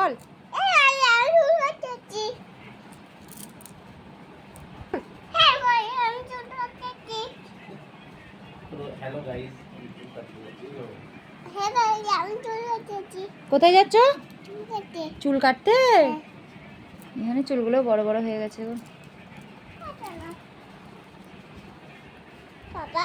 বল। কোথায় যাচ্ছ? চুল কাটতে? এখানে চুলগুলো বড় বড় হয়ে গেছে গো। বাবা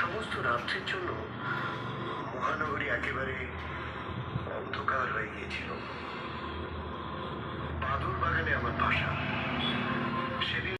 সমস্ত রাত্রির জন্য মহানগরী একেবারে অন্ধকার হয়ে গিয়েছিল বাদুর বাগানে আমার বাসা সেদিন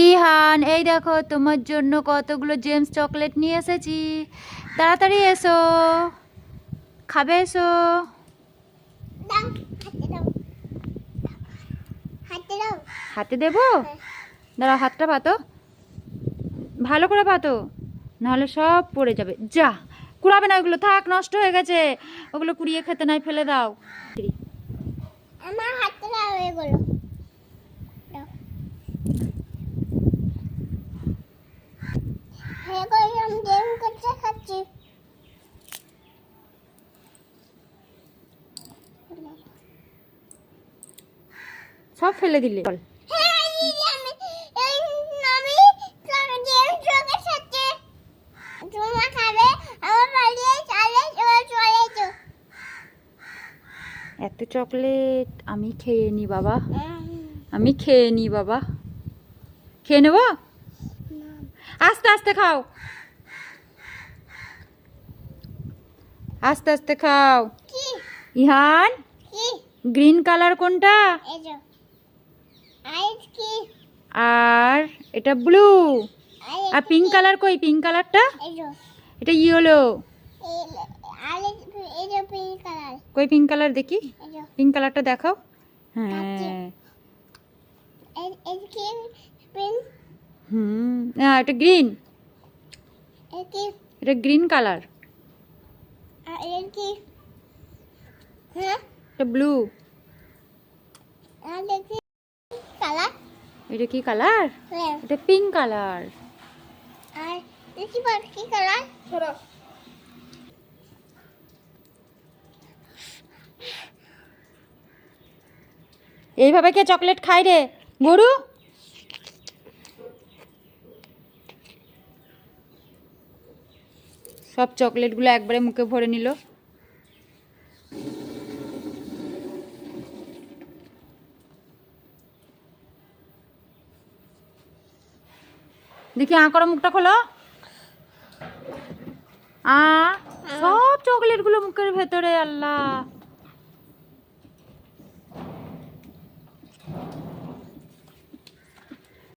ইহান, এই দেখো, তোমার জন্য কতগুলো জেমস চকলেট নিয়ে এসেছি। তাড়াতাড়ি এসো। খাবে এসো। হাতে দেবো? দাঁড়া হাতটা পাতো ভালো করে পাতো নাহলে সব পড়ে যাবে। যা, কুড়াবে না ওগুলো। থাক, নষ্ট হয়ে গেছে। ওগুলো কুড়িয়ে খেতে নাই, ফেলে দাও। আমার হাতে দাও এগুলো দাও হ্যাঁ করে আমি গেম করতে খাচ্ছি সব ফেলে দিলে বল হ্যাঁ দিদি আমি এই আমি তোমার গেম চোখে খাচ্ছি তোমার খাবে আমার বাড়ি চলে এবার চলে। তো এত চকলেট আমি খেয়ে নি বাবা। আমি খেয়ে নি বাবা। খেয়ে নেব? আস্তে আস্তে খাও। আস্তে আস্তে খাও। ইহান গ্রিন কালার কোনটা? আর এটা ব্লু আর পিঙ্ক কালার কই? পিঙ্ক কালারটা এটা ইয়েলো কই পিঙ্ক কালার দেখি? পিঙ্ক কালারটা দেখাও। হ্যাঁ হুম এটা গ্রিন এটা গ্রিন কালার এটা ব্লু কালার? এটা কি কালার? হ্যাঁ। এটা পিঙ্ক কালার। আর কি কি কালার? ছোড়ো এইভাবে কে চকলেট খায় রে? গরু সব চকলেটগুলো একবারে মুখে ভরে নিল। দেখি আ করো মুখটা খোলো। আ সব চকলেটগুলো মুখের ভেতরে আল্লাহ।